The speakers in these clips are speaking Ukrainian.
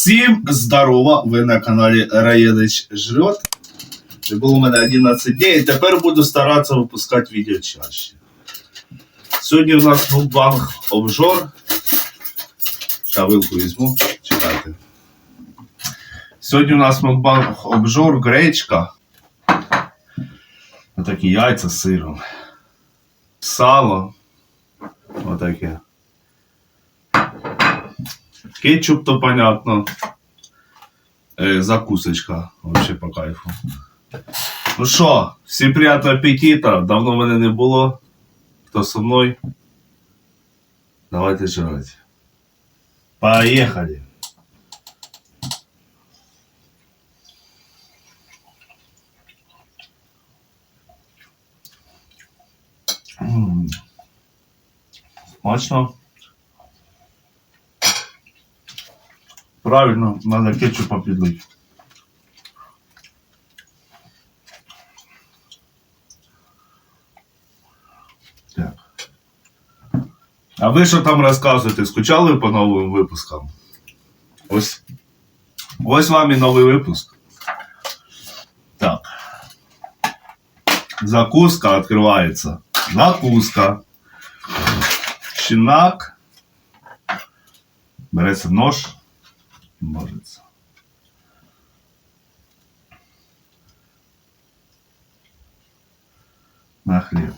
Всім здорово! Ви на каналі Раєнич Жрет. Це було у мене 11 днів, і тепер буду старатися випускати відео чаще. Сьогодні у нас мукбанг обжор. Та вилку візьму, чекайте. Сьогодні у нас мукбанг обжор, гречка. Отакі яйця з сиром. Сало. Отаке. Кетчуп, то понятно. Э, закусочка вообще по кайфу. Ну що, всім приятного аппетита. Давно мене не було. Хто со мною? Давайте жрать. Поехали. М. Смачно. Правильно, надо кетчупа підлить. Так. А ви що там розказуєте? Скучали по новим випускам? Ось. Ось вам і новий випуск. Так. Закуска відкривається. Закуска. Щінак. Береться нож. Можеться. На хліб.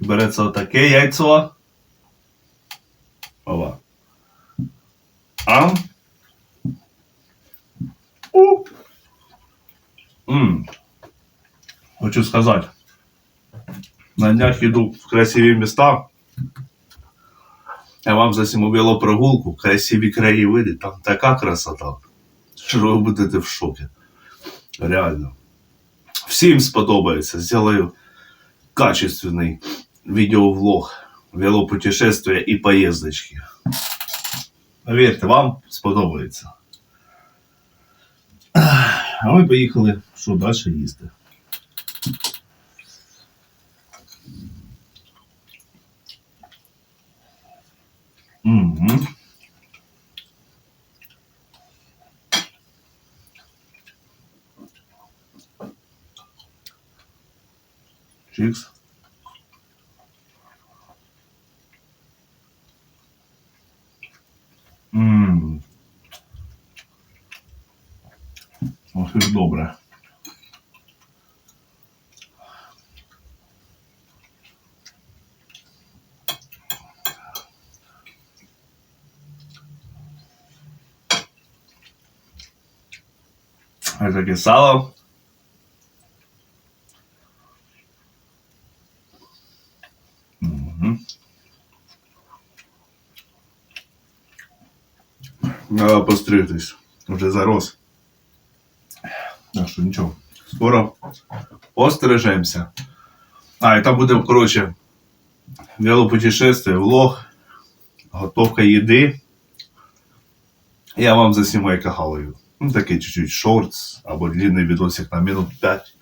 Береться отаке яйцо. сказать. На днях иду в красивые места. Я вам засіму велопрогулку, красиві краєвиди, там така красота, що ви будете в шокі. Реально. Всім сподобається. Сделаю качественный видеовлог, велопутешествия і поездочки. Повірте, вам сподобається. А ми поїхали, що далі їсти. Ох, і ж добре. Ось таке сало. Мгм. Надо постригтись. Уже зарос. Що нічого. Скоро пострижемося. А, і там буде, коротше, велопутешествие, влог, готовка їди. Я вам заснімаю кагалою. Ну, такий чуть-чуть шортс або длинний відосик на минут 5.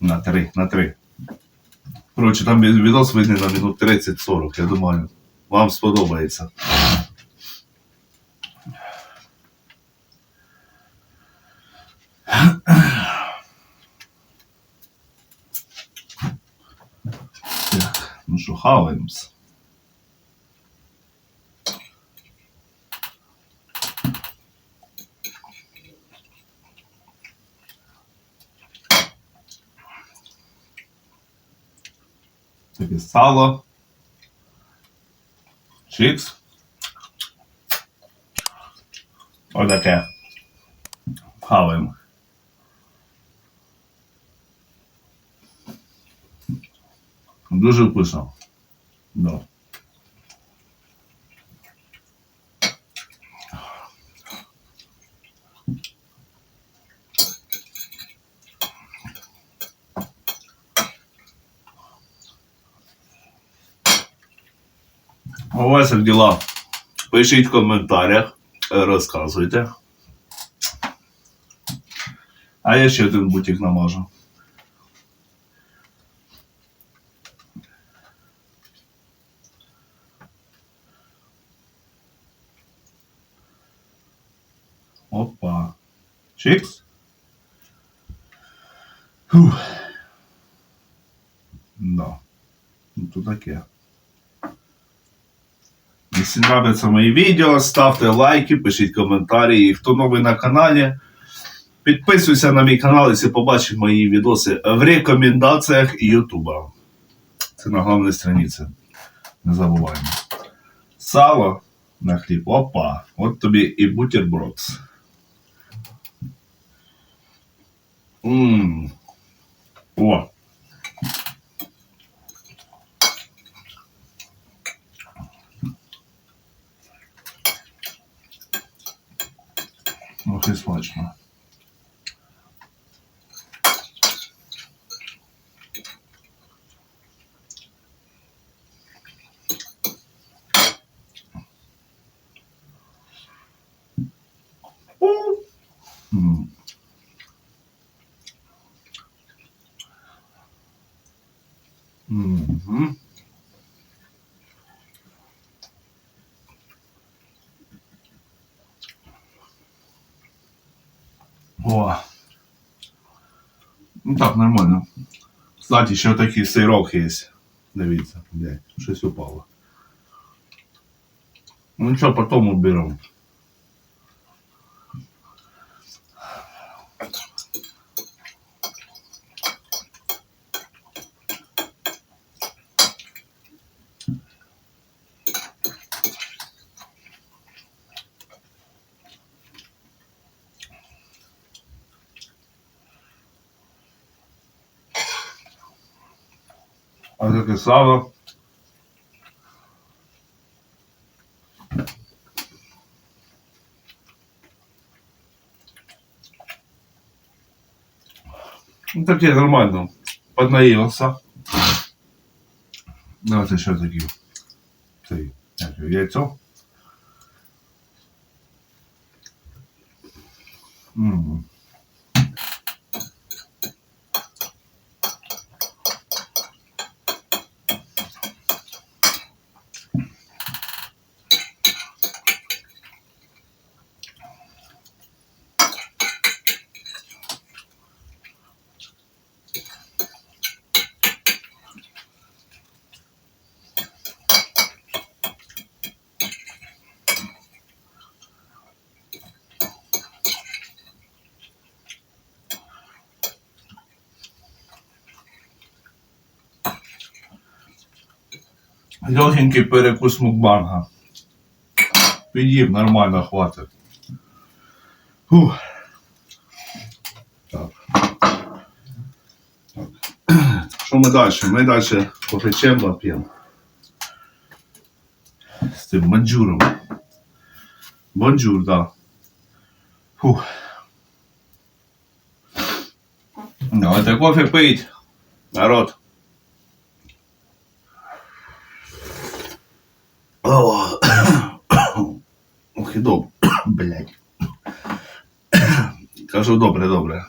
На 3, на 3. Коротше, там відос вийде на минут 30-40. Я думаю, вам сподобається. Хаваємось. Таке сало. Чикс. Отаке. Хаваємо. Дуже вкусно. Да. У вас як діла? Пишіть в коментарях, е, розказуйте. А я ще один бутик намажу. Чикс. Фух. Да. Ну, то таке. Якщо нравятся мої відео, ставте лайки, пишіть коментарі. І хто новий на каналі, підписуйся на мій канал, якщо побачиш мої відоси в рекомендаціях Ютуба. Це на головній страниці. Не забуваємо. Сало на хліб. Опа. От тобі і бутерброд. Ммм. О. Ох і смачно. М. Мгм. О. Ну так, нормально. Кстати, ще такий сирок є. Дивіться, блядь, щось упало. Ну що, потім уберемо. А таке сало. Ну, таке нормально. Поднаївся. Давайте ще такі. Це яйцо. М. Легенький перекус мукбанга. Під'їв, нормально хватить. Фух. Так. так. Що ми далі? Ми далі попечемо п'ємо. З цим манджуром. Бонджур, да. Фух. Давайте кофе пить. Народ. Ох і добре, блядь. Кажу, добре, добре.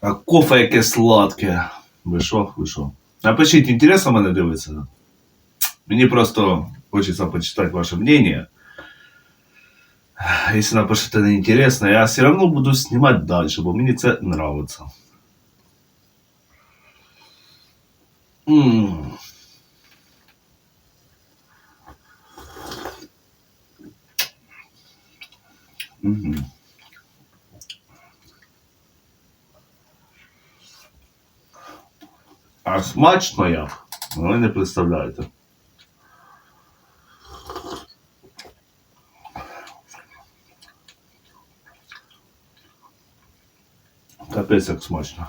А кофе яке сладке. Ви що, ви що? Напишіть, інтересно мене дивиться? Мне просто хочется почитать ваше мнение. Если напишите неинтересно, я все равно буду снимать дальше, бо мне это нравится. М. Мгм. А смачно як? Ви не представляєте. Капець як смачно.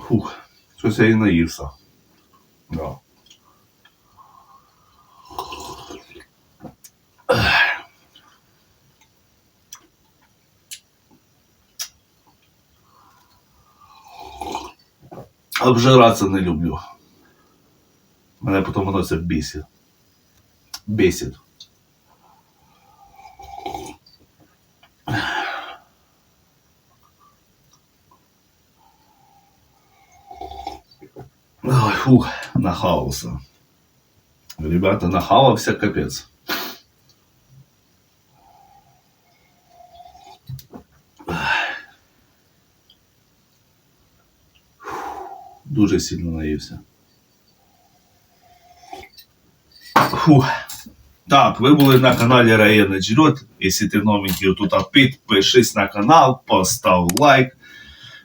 Фух, щось я і наївся. Да. Обжиратися не люблю. Мене потім воно це бісить. Бісить. Ой, фух, нахавался. Ребята, нахавався капець. Дуже сильно наївся. Фух. Так, ви були на каналі Раєна Джерет. Якщо ти новенький тут, підпишись на канал, постав лайк,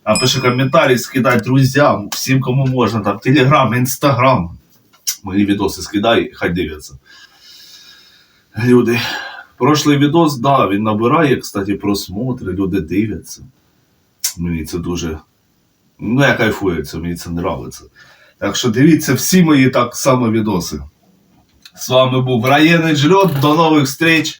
напиши коментарі, скидай друзям, всім, кому можна, там Телеграм, Інстаграм. Мої відоси скидай, хай дивляться. Люди. Прошлий відос, да, він набирає, кстати, просмотри, люди дивляться. Мені це дуже. Ну, я кайфую, це мені це нравиться. Так що дивіться всі мої так само відоси. З вами був Раєнич Льот. До нових встреч.